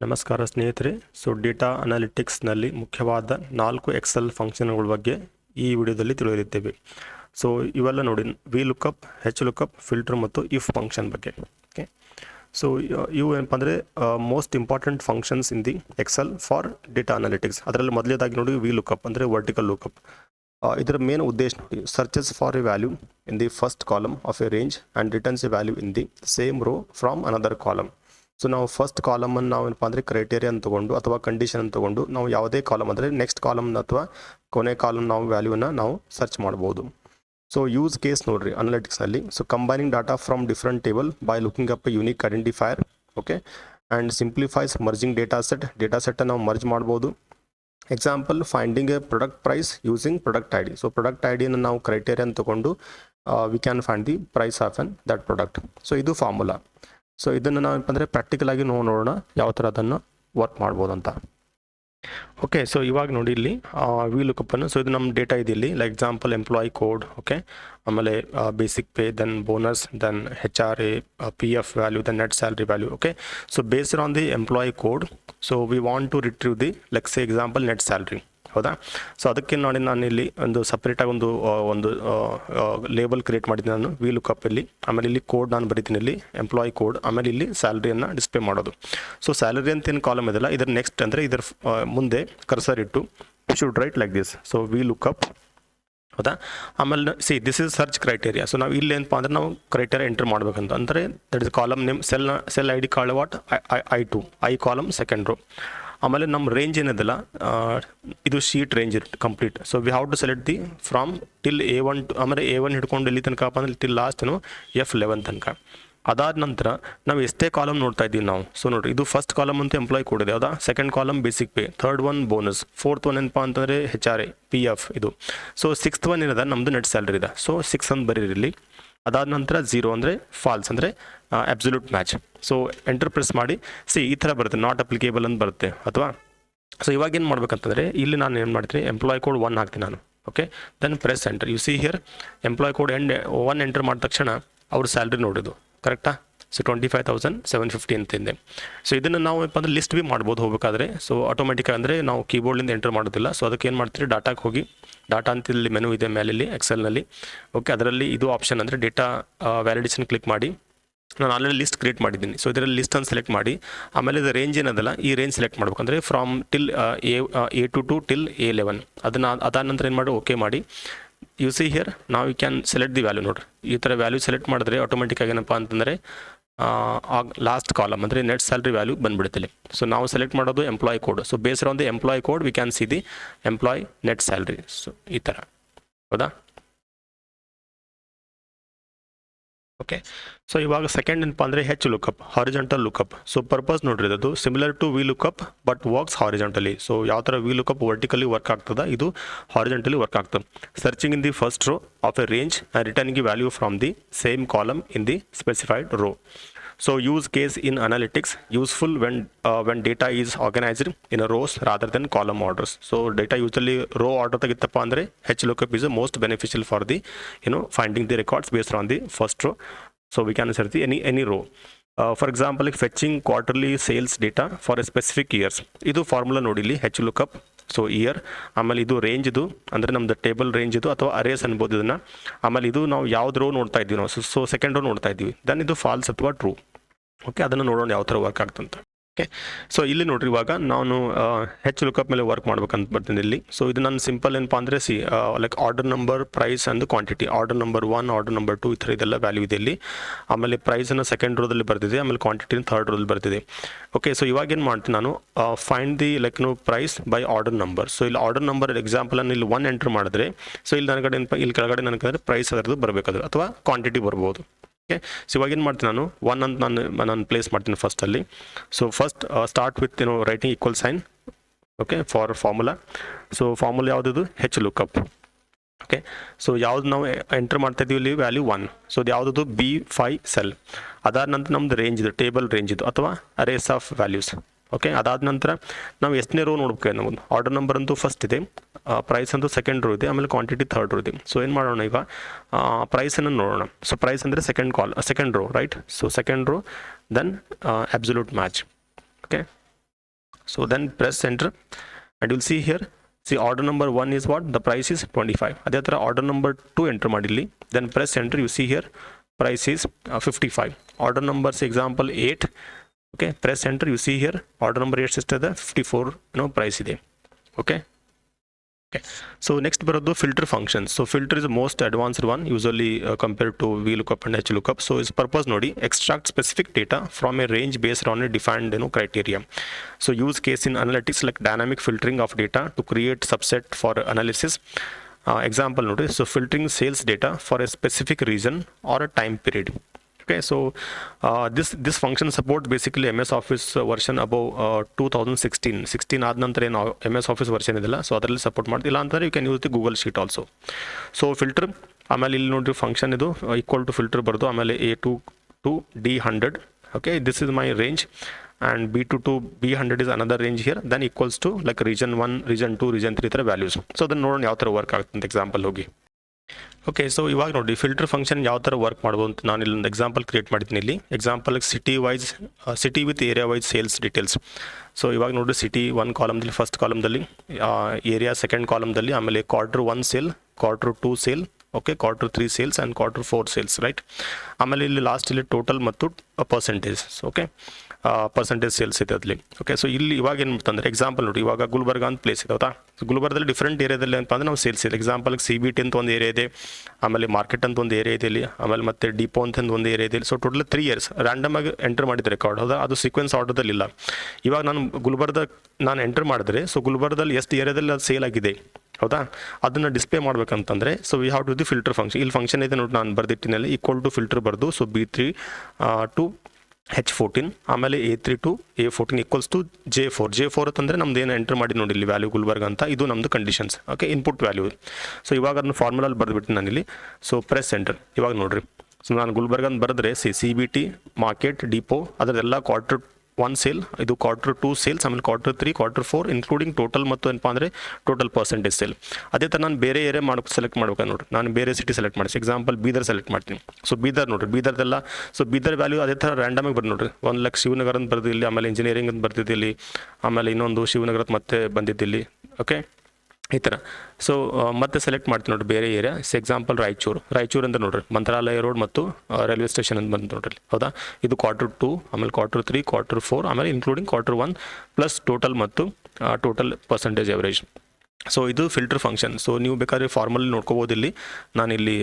ನಮಸ್ಕಾರ ಸ್ನೇಹಿತರೆ. So data ಅನಾಲಿಟಿಕ್ಸ್ನಲ್ಲಿ ಮುಖ್ಯವಾದ ನಾಲ್ಕು ಎಕ್ಸೆಲ್ ಫಂಕ್ಷನ್ಗಳ ಬಗ್ಗೆ ಈ ವಿಡಿಯೋದಲ್ಲಿ ತಿಳಿಯಲಿದ್ದೇವೆ ಸೊ ಇವೆಲ್ಲ ನೋಡಿ V lookup H lookup filter ಮತ್ತು ಇಫ್ ಫಂಕ್ಷನ್ ಬಗ್ಗೆ. ಓಕೆ ಸೊ ಇವು ಏನಪ್ಪ ಅಂದರೆ most important functions in the Excel for data analytics ಅದರಲ್ಲಿ ಮೊದಲೇದಾಗಿ ನೋಡಿ ವಿ ಲುಕಪ್ ಅಂದರೆ ವರ್ಟಿಕಲ್ ಲುಕಪ್ ಇದರ ಮೇನ್ ಉದ್ದೇಶ ನೋಡಿ searches for a value in the first column of a range and returns a value in the same row from another column so ನಾವು first ಕಾಲಮನ್ನು ನಾವು ಏನಪ್ಪ ಅಂದರೆ ಅಂತ ತೊಗೊಂಡು ಅಥವಾ ಕಂಡೀಷನ್ ತೊಗೊಂಡು ನಾವು ಯಾವುದೇ ಕಾಲಮ್ ಅಂದರೆ ನೆಕ್ಸ್ಟ್ ಕಾಲಮ್ ಅಥವಾ ಕೊನೆ ಕಾಲಮ್ ನಾವು ವ್ಯಾಲ್ಯೂನ ನಾವು ಸರ್ಚ್ ಮಾಡ್ಬೋದು. ಸೊ ಯೂಸ್ ಕೇಸ್ ನೋಡ್ರಿ ಅನಾಲಿಟಿಕ್ಸ್ನಲ್ಲಿ so combining data from different table by looking up unique identifier okay and simplifies merging data set data ಸೆಟ್ಟನ್ನು ನಾವು ಮರ್ಜ್ ಮಾಡ್ಬೋದು. Example finding a product price using product I D so product I ಡಿಯನ್ನು ನಾವು criterion ತಗೊಂಡು we can find the price of an that product so ಇದು formula so ಇದನ್ನು ನಾವು ಏನಪ್ಪ ಅಂದರೆ practical ಆಗಿ ನಾವು ನೋಡೋಣ ಯಾವ ಥರ ಅದನ್ನು ವರ್ಕ್ ಮಾಡ್ಬೋದು ಅಂತ. ಓಕೆ ಸೊ ಇವಾಗ ನೋಡಿ ಇಲ್ಲಿ ವಿ ಲುಕಪ್ಪನ್ನು ಸೊ ಇದು ನಮ್ಮ ಡೇಟಾ ಇದೆ ಇಲ್ಲಿ. Like example employee code okay ಆಮೇಲೆ basic pay then bonus then H R A P F value then net salary value okay so based on the employee code so we want to retrieve the let's example net salary ಹೌದಾ? So ಅದಕ್ಕೆ ನೋಡಿ ನಾನು ಇಲ್ಲಿ ಒಂದು ಸಪ್ರೇಟಾಗಿ ಒಂದು ಒಂದು label create ಮಾಡಿದ್ದೀನಿ ನಾನು ವಿ ಲುಕಪ್ಪಲ್ಲಿ ಆಮೇಲೆ ಇಲ್ಲಿ ಕೋಡ್ ನಾನು ಬರೀತೀನಿ ಇಲ್ಲಿ ಎಂಪ್ಲಾಯ್ ಕೋಡ್ ಆಮೇಲೆ ಇಲ್ಲಿ ಸ್ಯಾಲ್ರಿಯನ್ನು ಡಿಸ್ಪ್ಲೇ ಮಾಡೋದು. ಸೊ ಸ್ಯಾಲರಿ ಅಂತ ಏನು ಕಾಲಮ್ ಇದೆಲ್ಲ ಇದರ ನೆಕ್ಸ್ಟ್ ಅಂದರೆ ಇದರ ಮುಂದೆ ಕರ್ಸರ್ ಇಟ್ಟು should write like this so V lookup ಹೌದಾ? ಆಮೇಲೆ see this is search criteria so ನಾವು ಇಲ್ಲಿ ಏನಪ್ಪ ಅಂದ್ರೆ ನಾವು ಕ್ರೈಟೇರಿಯಾ ಎಂಟರ್ ಮಾಡಬೇಕಂತ. ಅಂದರೆ that is column name cell cell I D call what I I to I column second row ಆಮೇಲೆ ನಮ್ಮ ರೇಂಜ್ ಏನಿದೆಲ್ಲ ಇದು ಶೀಟ್ ರೇಂಜ್ ಇರುತ್ತೆ complete so we have to select the from till A one to ಆಮೇಲೆ A one ಹಿಡ್ಕೊಂಡು ಇಲ್ಲಿ ತನಕ ಅಂದ್ರೆ ಟಿಲ್ ಲಾಸ್ಟ್ ಎಫ್ ಲೆವೆನ್ ತನಕ. ಅದಾದ ನಂತರ ನಾವು ಎಷ್ಟೇ ಕಾಲಮ್ ನೋಡ್ತಾ ಇದ್ದೀವಿ ನಾವು. ಸೊ ನೋಡಿ ಇದು ಫಸ್ಟ್ ಕಾಲಮ್ ಅಂತ ಎಂಪ್ಲಾಯ್ ಕೊಡಿದೆ, ಹೌದಾ? Second column basic pay third one bonus fourth one ಏನಪ್ಪ ಅಂತಂದರೆ H R A P F ಇದು. ಸೊ ಸಿಕ್ಸ್ತ್ ಒನ್ ಏನಿದೆ? ನಮ್ಮದು ನೆಟ್ ಸ್ಯಾಲ್ರಿ ಇದೆ. ಸೊ ಸಿಕ್ಸ್ ಅಂತ ಇಲ್ಲಿ. ಅದಾದ ನಂತರ ಝೀರೋ ಅಂದರೆ ಫಾಲ್ಸ್ ಅಂದರೆ absolute match so enter press ಮಾಡಿ ಸಿ ಈ ಥರ ಬರುತ್ತೆ ನಾಟ್ ಅಪ್ಲಿಕೇಬಲ್ ಅಂತ ಬರುತ್ತೆ ಅಥವಾ ಸೊ ಇವಾಗ ಏನು ಮಾಡ್ಬೇಕಂತಂದರೆ, ಇಲ್ಲಿ ನಾನು ಏನು ಮಾಡ್ತೀನಿ ಎಂಪ್ಲಾಯ್ ಕೋಡ್ ಒನ್ ಹಾಕ್ತೀನಿ ನಾನು okay then press enter you see here employee code and one enter ಮಾಡಿದ ತಕ್ಷಣ, ಅವ್ರ ಸ್ಯಾಲ್ರಿ ನೋಡೋದು ಕರೆಕ್ಟಾ so twenty five thousand seven fifty ಅಂತಿದೆ ಸೊ ಇದನ್ನು ನಾವು ಏನಪ್ಪ ಅಂದ್ರೆ ಲಿಸ್ಟ್ ಬಿ ಮಾಡ್ಬೋದು ಹೋಗಬೇಕಾದ್ರೆ. ಸೊ ಆಟೋಮೆಟಿಕ್ ಅಂದರೆ ನಾವು ಕೀಬೋರ್ಡಿಂದ ಎಂಟರ್ ಮಾಡೋದಿಲ್ಲ. ಸೊ ಅದಕ್ಕೆ ಏನು ಮಾಡ್ತೀರಿ? ಡಾಟಾಗೆ ಹೋಗಿ ಡಾಟಾ ಅಂತ ಇಲ್ಲಿ ಮೆನು ಇದೆ ಮೇಲೆ ಇಲ್ಲಿ ಎಕ್ಸೆಲ್ನಲ್ಲಿ ಓಕೆ ಅದರಲ್ಲಿ ಇದು ಆಪ್ಷನ್ ಅಂದರೆ ಡೇಟಾ ವ್ಯಾಲಿಡೇಷನ್ ಕ್ಲಿಕ್ ಮಾಡಿ. ನಾನು ಆಲ್ರೆಡಿ ಲಿಸ್ಟ್ ಕ್ರಿಯೇಟ್ ಮಾಡಿದ್ದೀನಿ. ಸೊ ಇದರಲ್ಲಿ ಲಿಸ್ಟನ್ನು ಸೆಲೆಕ್ಟ್ ಮಾಡಿ. ಆಮೇಲೆ ಇದು ರೇಂಜ್ ಏನದಲ್ಲ, ಈ ರೇಂಜ್ ಸೆಲೆಕ್ಟ್ ಮಾಡಬೇಕಂದ್ರೆ from till A A two two till A eleven ಅದನ್ನು ಅದಾದ ನಂತರ ಏನು ಮಾಡಿ? ಓಕೆ ಮಾಡಿ. ಯು ಸಿ ಹಿಯರ್ ನಾವು you can select the value ನೋಡ್ರಿ. ಈ ಥರ ವ್ಯಾಲ್ಯೂ ಸೆಲೆಕ್ಟ್ ಮಾಡಿದ್ರೆ ಆಟೋಮೆಟಿಕ್ ಏನಪ್ಪ ಅಂತಂದರೆ ಲಾಸ್ಟ್ ಕಾಲಮ್ ಅಂದರೆ ನೆಟ್ ಸ್ಯಾಲ್ರಿ ವ್ಯಾಲ್ಯೂ ಬಂದ್ಬಿಡ್ತಿಲ್ಲ ಸೊ ನಾವು ಸೆಲೆಕ್ಟ್ ಮಾಡೋದು employee code so based on the employee code we can see the employee net salary so ಈ ಥರ ಹೌದಾ? ಓಕೆ ಸೊ ಇವಾಗ ಸೆಕೆಂಡ್ ಏನಪ್ಪ ಅಂದರೆ H lookup horizontal lookup so purpose ನೋಡ್ರಿ ಅದು similar to V lookup but works horizontally so ಯಾವ ಥರ ವಿ ಲುಕಪ್ ವರ್ಟಿಕಲಿ ವರ್ಕ್ ಆಗ್ತದ? ಇದು ಹಾರಿಜೆಂಟಲಿ ವರ್ಕ್ ಆಗ್ತದೆ. Searching in the first row of a range and returning value from the same column in the specified row so use case in analytics useful when when data is organised in a rows rather than column orders so data usually row order ತೆಗಿತ್ತಪ್ಪ ಅಂದರೆ H lookup is most beneficial for the you know finding the records based on the first row so we can set the any any row for example fetching quarterly sales data for a specific years ಇದು formula ನೋಡಿಲಿ H lookup so year ಆಮೇಲೆ ಇದು range ಇದು ಅಂದರೆ ನಮ್ಮದು table range ಇದು ಅಥವಾ arrays ಅನ್ಬೋದು ಇದನ್ನು. ಆಮೇಲೆ ಇದು ನಾವು ಯಾವ್ದು ರೋ ನೋಡ್ತಾ ಇದ್ದೀವಿ ನಾವು. ಸೊ ಸೆಕೆಂಡ್ ರೋ ನೋಡ್ತಾ ಇದ್ದೀವಿ ದೆನ್ ಇದು ಫಾಲ್ಸ್ ಅಥವಾ ಟ್ರೂ ಓಕೆ ಅದನ್ನು ನೋಡೋಣ ಯಾವ ಥರ ವರ್ಕ್ ಆಗ್ತಂತ. ಓಕೆ. ಸೊ ಇಲ್ಲಿ ನೋಡ್ರಿ ಇವಾಗ ನಾನು ಹೆಚ್ಚು ಲುಕಪ್ ಮೇಲೆ ವರ್ಕ್ ಮಾಡ್ಬೇಕಂತ ಬರ್ತೀನಿ ಇಲ್ಲಿ. ಸೊ ಇದು ನನ್ನ ಸಿಂಪಲ್ ಏನಪ್ಪ ಅಂದರೆ see like order number price and quantity order number one order number two ಈ ಥರ ಇದೆಲ್ಲ ವ್ಯಾಲ್ಯೂ ಇದೆ ಇಲ್ಲಿ. ಆಮೇಲೆ ಪ್ರೈಸನ್ನು ಸೆಕೆಂಡ್ ರೋದಲ್ಲಿ ಬರ್ತಿದೆ ಆಮೇಲೆ ಕ್ವಾಂಟಿಟಿನ ಥರ್ಡ್ ರೋದಲ್ಲಿ ಬರ್ತಿದೆ ಓಕೆ ಸೊ ಇವಾಗ ಏನು ಮಾಡ್ತೀನಿ ನಾನು? Find the like no price by order number so ಇಲ್ಲಿ ಆರ್ಡರ್ ನಂಬರ್ ಎಕ್ಸಾಂಪಲ್ ಅನ್ನು ಇಲ್ಲಿ ಒನ್ ಎಂಟ್ರ್ ಮಾಡಿದ್ರೆ ಸೊ ಇಲ್ಲಿ ನನ್ನ ಕಡೆ ಇಲ್ಲಿ ಕೆಳಗಡೆ ನನಗೆ ಪ್ರೈಸ್ ಅದರದ್ದು ಬರಬೇಕಾದ್ರೆ, ಅಥವಾ ಕ್ವಾಂಟಿಟಿ ಬರ್ಬೋದು. ಓಕೆ ಸೊ ಇವಾಗ ಏನು ಮಾಡ್ತೀನಿ ನಾನು. ಒನ್ ಅಂತ ನಾನು ನಾನು ಪ್ಲೇಸ್ ಮಾಡ್ತೀನಿ ಫಸ್ಟಲ್ಲಿ ಸೊ ಫಸ್ಟ್ ಸ್ಟಾರ್ಟ್ ವಿತ್ ಏನು writing equal sign okay for formula so formula ಯಾವುದಿದು? H lookup okay so ಯಾವ್ದು ನಾವು ಎಂಟರ್ ಮಾಡ್ತಾ ಇದೀವಿ ಇಲ್ಲಿ ವ್ಯಾಲ್ಯೂ ಒನ್ ಸೊ ಅದು ಯಾವುದು ಬಿ ಫೈ ಸೆಲ್ ಅದಾದ ನಂತರ ನಮ್ದು ರೇಂಜ್ ಇದು ಟೇಬಲ್ ರೇಂಜ್ ಇದು, ಅಥವಾ ರೇಸ್ ಆಫ್ ವ್ಯಾಲ್ಯೂಸ್ ಓಕೆ ಅದಾದ ನಂತರ ನಾವು ಎಷ್ಟನೇ ರೋ ನೋಡ್ಬೇಕು ನಮ್ಮದು ಆರ್ಡರ್ ನಂಬರ್ ಅಂತೂ ಫಸ್ಟ್ ಇದೆ. ಪ್ರೈಸ್ ಅಂತೂ ಸೆಕೆಂಡ್ ರೋ ಇದೆ, ಆಮೇಲೆ ಕ್ವಾಂಟಿಟಿ ಥರ್ಡ್ ರೋ ಇದೆ. ಸೊ ಏನು ಮಾಡೋಣ ಈಗ? ಪ್ರೈಸನ್ನು ನೋಡೋಣ. ಸೊ ಪ್ರೈಸ್ ಅಂದರೆ second col second row right so second row then absolute match okay so then press enter and will see here see order number one is what the price is twenty five ಅದೇ ಥರ order number two enter ಮಾಡಿಲ್ಲಿ. Then press enter you see here price is fifty five order numbers example eight okay press enter you see here order number ಎಷ್ಟಿರ್ತದೆ 54 no price ಇದೆ okay okay so next ಬರೋದು filter function so filter is the most advanced one usually uh, compared to VLOOKUP and HLOOKUP so its purpose ನೋಡಿ extract specific data from a range based on a defined you know criteria so use case in analytics like dynamic filtering of data to create subset for analysis uh, example notice so filtering sales data for a specific region or a time period Okay so uh, this this function supports basically ms office uh, version above uh, 2016 16 ಆದ ನಂತರ ಏನು M S office version ಇದೆಲ್ಲ so ಅದರಲ್ಲಿ support ಮಾಡ್ತಿಲ್ಲ ಅಂತಂದ್ರೆ you can use the Google sheet also so filter ಆಮೇಲೆ ಇಲ್ಲಿ ನೋಡ್ರಿ ಫಂಕ್ಷನ್ ಇದು ಈಕ್ವಲ್ ಟು ಫಿಲ್ಟರ್ ಬರೋದು ಆಮೇಲೆ A two to D hundred okay this is my range and b2 to b100 is another range here then equals to like region 1 region 2 region 3 ಥರ values so ಅದನ್ನ ನೋಡೋಣ ಯಾವ ಥರ work ಆಗುತ್ತೆ ಅಂತ example ಹೋಗಿ ಓಕೆ ಸೊ ಇವಾಗ ನೋಡಿ ಫಿಲ್ಟರ್ ಫಂಕ್ಷನ್ ಯಾವ ಥರ ವರ್ಕ್ ಮಾಡ್ಬೋದು ಅಂತ ನಾನು ಇಲ್ಲೊಂದು ಎಕ್ಸಾಂಪಲ್ ಕ್ರಿಯೇಟ್ ಮಾಡಿದ್ದೀನಿ ಇಲ್ಲಿ. Example city wise city with area wise sales details so ಇವಾಗ ನೋಡಿ ಸಿಟಿ ಒನ್ ಕಾಲಮ್ದಲ್ಲಿ ಫಸ್ಟ್ ಕಾಲಮ್ದಲ್ಲಿ ಏರಿಯಾ ಸೆಕೆಂಡ್ ಕಾಲಮ್ದಲ್ಲಿ ಆಮೇಲೆ quarter one sale quarter two sale okay quarter three sales and quarter four sales right ಆಮೇಲೆ ಇಲ್ಲಿ ಲಾಸ್ಟ್ ಇಲ್ಲಿ total ಮತ್ತು ಪರ್ಸೆಂಟೇಜ್ ಓಕೆ ಪರ್ಸೆಂಟೇಜ್ ಸೇಲ್ಸ್ ಇದೆ ಅಲ್ಲಿ ಓಕೆ ಸೊ ಇಲ್ಲಿ ಇವಾಗ ಏನು ಅಂತಂದ್ರೆ ಎಕ್ಸಾಂಪಲ್ ನೋಡಿ, ಇವಾಗ ಗುಲ್ಬರ್ಗ ಅಂತ ಪ್ಲೇಸ್ ಇದೆ, ಹೌದಾ? ಗುಲ್ಬರ್ಗದಲ್ಲಿ ಡಿಫ್ರೆಂಟ್ ಏರಿಯಾದಲ್ಲಿ ಏನಪ್ಪ ಅಂದ್ರೆ ನಾವು ಸೇಲ್ಸ್ ಇದೆ. ಎಕ್ಸಾಂಪಲ್ ಸಿ ಬಿ ಟಿ ಅಂತ ಒಂದು ಏರಿಯಾ ಇದೆ, ಆಮೇಲೆ ಮಾರ್ಕೆಟ್ ಅಂತ ಒಂದು ಏರಿಯಾ ಇದೆ ಇಲ್ಲಿ, ಆಮೇಲೆ ಮತ್ತೆ ಡಿಪೋ ಅಂತ ಒಂದು ಏರಿಯಾ ಇದೆ so total three years random ಆಗಿ ಎಂಟರ್ ಮಾಡಿದ ರೆಕಾರ್ಡ್ ಹೌದಾ? ಅದು ಸೀಕ್ವೆನ್ಸ್ ಆರ್ಡರ್ದಲ್ಲಿ ಇಲ್ಲ. ಇವಾಗ ನಾನು ಗುಲ್ಬರ್ಗ, ನಾನು ಎಂಟರ್ ಮಾಡಿದ್ರೆ ಸೊ ಗುಲ್ಬರ್ಗದಲ್ಲಿ ಎಷ್ಟು ಏರಿಯಾದಲ್ಲಿ ಅದು ಸೇಲ್ ಆಗಿದೆ, ಹೌದಾ? ಅದನ್ನು display ಮಾಡ್ಬೇಕಂತಂದ್ರೆ so we have to the filter function ಇಲ್ಲಿ ಫಂಕ್ಷನ್ ಇದೆ ನೋಡಿ, ನಾನು ಬರ್ದಿಟ್ಟಿನಲ್ಲಿ ಈಕ್ವಲ್ ಟು ಫಿಲ್ಟರ್ ಬರ್ದು so B three to H fourteen ಆಮೇಲೆ A three to A fourteen equals to J four J four ಅಂತಂದರೆ ನಮ್ದು ಏನು ಎಂಟರ್ ಮಾಡಿ ನೋಡಿ ಇಲ್ಲಿ ವ್ಯಾಲ್ಯೂ ಗುಲ್ಬರ್ಗ ಅಂತ. ಇದು ನಮ್ಮದು conditions okay input value so ಇವಾಗ ಅದನ್ನು ಫಾರ್ಮುಲಲ್ಲಿ ಬರೆದ್ಬಿಟ್ಟು ನಾನಿಲ್ಲಿ ಸೊ ಪ್ರೆಸ್ ಸೆಂಟರ್ ಇವಾಗ ನೋಡಿರಿ. ಸೊ ನಾನು ಗುಲ್ಬರ್ಗ್ ಅಂತ ಬರೆದ್ರೆ C C B T market depot ಅದರದೆಲ್ಲ quarter one sale ಇದು ಕ್ವಾರ್ಟರ್ ಟೂ ಸೇಲ್ಸ್ ಆಮೇಲೆ quarter three quarter four including total ಮತ್ತು ಏನಪ್ಪ ಅಂದರೆ ಟೋಟಲ್ ಪರ್ಸೆಂಟೇಜ್ ಸೇಲ್ ಅದೇ ಥರ ನಾನು ಬೇರೆ ಏರಿಯಾ ಮಾಡೋಕೆ ಸೆಲೆಕ್ಟ್ ಮಾಡ್ಬೇಕು ನೋಡಿ ನಾನು ಬೇರೆ ಸಿಟಿ ಸೆಲೆಕ್ಟ್ ಮಾಡಿಸಿ. ಎಕ್ಸಾಂಪಲ್ ಬೀದರ್ ಸೆಲೆಕ್ಟ್ ಮಾಡ್ತೀನಿ. ಸೊ ಬೀದರ್ ನೋಡಿರಿ. ಬೀದರ್ದೆಲ್ಲ ಸೊ ಬೀದರ್ ವ್ಯಾಲ್ಯೂ ಅದೇ ಥರ ರ್ಯಾಂಡಮಾಗಿ ಬರ್ದು ನೋಡಿರಿ. ಒಂದು ಲಕ್ಷ ಶಿವನಗರ ಅಂತ ಬರ್ದು ಇಲ್ಲಿ ಆಮೇಲೆ ಇಂಜಿನಿಯರಿಂಗ್ ಅಂತ ಬರ್ತಿದ್ದು ಇಲ್ಲಿ ಆಮೇಲೆ ಇನ್ನೊಂದು ಶಿವನಗರ ಮತ್ತೆ ಬಂದಿದ್ದಿಲ್ಲಿ ಓಕೆ ಈ ಥರ. ಸೊ ಮತ್ತೆ ಸೆಲೆಕ್ಟ್ ಮಾಡ್ತೀನಿ ನೋಡಿರಿ ಬೇರೆ ಏರಿಯಾ ಸ್ ಎಕ್ಸಾಂಪಲ್ ರಾಯಚೂರು. ರಾಯಚೂರು ಅಂತ ನೋಡ್ರಿ, ಮಂತ್ರಾಲಯ ರೋಡ್ ಮತ್ತು ರೈಲ್ವೆ ಸ್ಟೇಷನ್ ಅಂತ ಬಂದು ನೋಡ್ರಿ ಹೌದಾ? ಇದು ಕ್ವಾರ್ಟರ್ ಟು ಆಮೇಲೆ ಕ್ವಾರ್ಟರ್ ತ್ರೀ ಕ್ವಾರ್ಟರ್ ಫೋರ್ ಆಮೇಲೆ including quarter one plus total ಮತ್ತು ಟೋಟಲ್ ಪರ್ಸೆಂಟೇಜ್ ಎವರೇಜ್ ಸೊ ಇದು ಫಿಲ್ಟರ್ ಫಂಕ್ಷನ್ ಸೊ ನೀವು ಬೇಕಾದ್ರೆ ಫಾರ್ಮಲ್ ನೋಡ್ಕೋಬೋದು ಇಲ್ಲಿ. ನಾನು ಇಲ್ಲಿ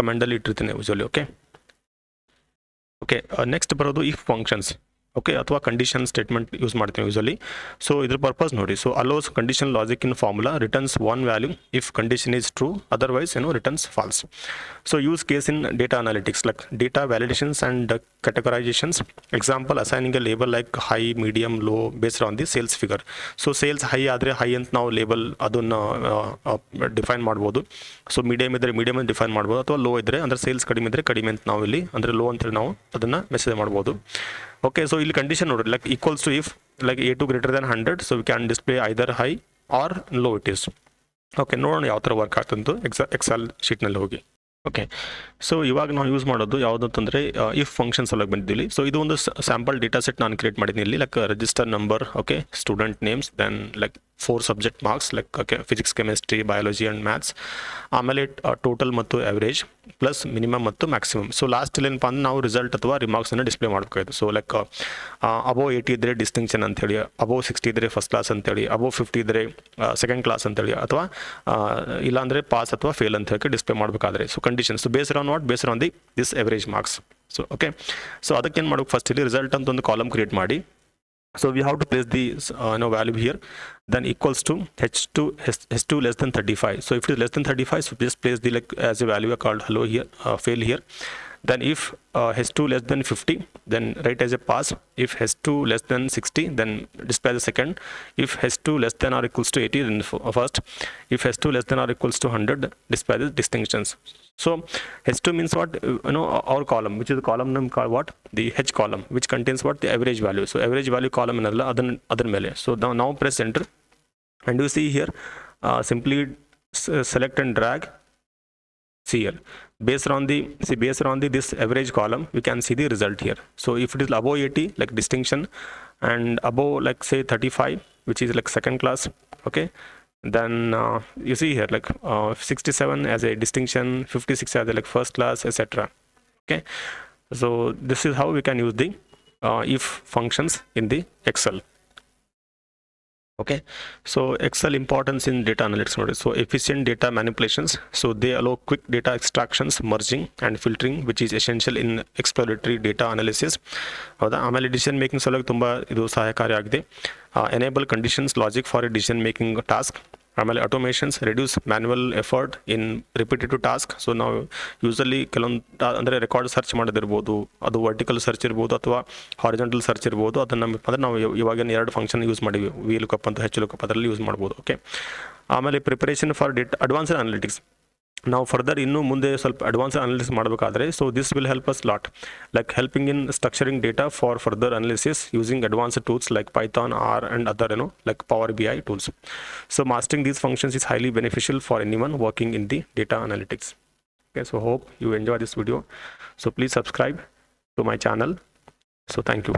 ಕಮೆಂಡಲ್ಲಿ ಇಟ್ಟಿರ್ತೀನಿ ಯೂಶಲಿ ಓಕೆ ಓಕೆ ನೆಕ್ಸ್ಟ್ ಬರೋದು ಇಫ್ ಫಂಕ್ಷನ್ಸ್ ಓಕೆ ಅಥವಾ ಕಂಡೀಷನ್ ಸ್ಟೇಟ್ಮೆಂಟ್ ಯೂಸ್ ಮಾಡ್ತೀವಿ ಯೂಸಲಿ ಸೊ ಇದ್ರ ಪರ್ಪಸ್ ನೋಡಿ. So allows condition logic in formula returns one value if condition is true otherwise ಏನೋ returns false so use case in data analytics like data validations and categorizations. Example assigning a label like high, medium, low, based on the sales figure. So sales high ಆದರೆ high ಅಂತ ನಾವು label ಅದನ್ನು define ಮಾಡ್ಬೋದು. So medium ಇದ್ದರೆ medium ಅಂತ define ಮಾಡ್ಬೋದು. ಅಥವಾ low ಇದ್ದರೆ ಅಂದರೆ ಸೇಲ್ಸ್ ಕಡಿಮೆ ಇದ್ದರೆ ಕಡಿಮೆ ಅಂತ ನಾವು ಇಲ್ಲಿ ಅಂದರೆ ಲೋ ಅಂತೇಳಿ ನಾವು ಅದನ್ನು ಮೆಸೇಜ್ ಮಾಡ್ಬೋದು. ಓಕೆ ಸೊ ಇಲ್ಲಿ ಕಂಡೀಷನ್ ನೋಡ್ರಿ like equals to if like A two greater than hundred so we can display either high or low it is okay ನೋಡೋಣ ಯಾವ ಥರ ವರ್ಕ್ ಆಗ್ತಂತು ಎಕ್ಸಾ ಎಕ್ಸೆಲ್ ಶೀಟ್ನಲ್ಲಿ ಹೋಗಿ. ಓಕೆ ಸೊ ಇವಾಗ ನಾವು ಯೂಸ್ ಮಾಡೋದು ಯಾವುದಂತಂದರೆ ಇಫ್ ಫಂಕ್ಷನ್ ಒಳಗೆ ಬಂದಿದ್ದೀವಿ. ಸೊ ಇದು ಒಂದು ಸ್ಯಾಂಪಲ್ ಡೇಟಾ ಸೆಟ್ ನಾನು ಕ್ರಿಯೇಟ್ ಮಾಡಿದ್ದೀನಿ. ಇಲ್ಲಿ like register number okay student names then like four subject marks like physics chemistry biology and maths ಆಮೇಲೆ ಟೋಟಲ್ ಮತ್ತು ಆವ್ರೇಜ್ ಪ್ಲಸ್ ಮಿನಿಮಮ್ ಮತ್ತು ಮ್ಯಾಕ್ಸಿಮಮ್ ಸೊ ಲಾಸ್ಟಲ್ಲಿ ಏನಪ್ಪ ಅಂದ್ರೆ ನಾವು ರಿಸಲ್ಟ್ ಅಥವಾ ರಿಮಾರ್ಕ್ಸನ್ನು ಡಿಸ್ಪ್ಲೇ ಮಾಡಬೇಕಾಯ್ತು ಸೊ ಲೈಕ್ ಅಬೋ ಏಯ್ಟಿ ಇದ್ದರೆ ಡಿಸ್ಟಿಂಕ್ಷನ್ ಅಂತೇಳಿ ಅಬೋ ಸಿಕ್ಸ್ಟಿ ಇದ್ದರೆ ಫಸ್ಟ್ ಕ್ಲಾಸ್ ಅಂತೇಳಿ ಅಬೋ ಫಿಫ್ಟಿ ಇದ್ದರೆ ಸೆಕೆಂಡ್ ಕ್ಲಾಸ್ ಅಂತೇಳಿ ಅಥವಾ ಇಲ್ಲಾಂದರೆ ಪಾಸ್ ಅಥವಾ ಫೇಲ್ ಅಂತ ಹೇಳಿ ಡಿಸ್ಪ್ಲೇ ಮಾಡಬೇಕಾದ್ರೆ. So conditions based on what based on the this average marks so okay so ಏನು ಮಾಡೋಕೆ ಫಸ್ಟ್ ಇಲ್ಲಿ ರಿಸಲ್ಟ್ ಅಂತ ಒಂದು ಕಾಲಮ್ ಕ್ರಿಯೇಟ್ ಮಾಡಿ so we have to place the uh, know value here. Then equals to h2 h, h2 less than 35 so if it is less than 35 so just place the like as a value called hello here uh, fail here then if uh, h2 less than 50 then write as a pass. If h2 less than 60 then display the second. If h2 less than or equals to 80 then first. If h2 less than or equals to 100 display the distinctions. So h2 means what? Uh, you know our column which is the column name called what? The h column which contains what? The average value. So average value column in other other melee so now, now press enter. And you see here uh, simply select and drag here. Based on the see based on the this average column we can see the result here. So if it is above 80 like distinction and above like say 35 which is like second class okay then uh, you see here like uh, 67 as a distinction 56 as a like first class etc okay. So this is how we can use the uh, if functions in the excel okay so excel importance in data analytics ನೋಡಿ so efficient data manipulations so they allow quick data extractions merging and filtering which is essential in exploratory data analysis ಹೌದಾ ಆಮೇಲೆ decision making ಸಲುವಾಗಿ ತುಂಬ ಇದು ಸಹಾಯಕಾರಿಯಾಗಿದೆ enable conditions logic for a decision making task ಆಮೇಲೆ automations reduce manual effort in repetitive task so ನಾವು usually ಕೆಲವೊಂದು ಅಂದರೆ ರೆಕಾರ್ಡ್ ಸರ್ಚ್ ಮಾಡೋದಿರ್ಬೋದು, ಅದು ವರ್ಟಿಕಲ್ ಸರ್ಚ್ ಇರ್ಬೋದು ಅಥವಾ ಹಾರಿಜೆಂಟಲ್ ಸರ್ಚ್ ಇರ್ಬೋದು, ಅದನ್ನು ನಮ್ಮ ಅಂದರೆ ನಾವು ಇವ- ಇವಾಗಿನ ಎರಡು ಫಂಕ್ಷನ್ ಯೂಸ್ ಮಾಡಿವಿ ವಿ ಲುಕಪ್ ಅಂತ ಹೆಚ್ಚು ಲುಕಪ್ ಅದರಲ್ಲಿ ಯೂಸ್ ಮಾಡ್ಬೋದು ಓಕೆ ಆಮೇಲೆ ಪ್ರಿಪರೇಷನ್ ಫಾರ್ ಡಿಟ್ ಅಡ್ವಾನ್ಸ್ಡ್ ಅನಾಲಿಟಿಕ್ಸ್ ನಾವು ಫರ್ದರ್ ಇನ್ನೂ ಮುಂದೆ ಸ್ವಲ್ಪ ಅಡ್ವಾನ್ಸ್ ಅನಾಲಿಸ್ ಮಾಡಬೇಕಾದ್ರೆ so this will help us lot like helping in structuring data for further analysis using advance tools like Python R and other ಏನೋ like power B I tools so mastering these functions is highly beneficial for any one working in the data analytics okay so hope you enjoy this video so please subscribe to my channel so thank you.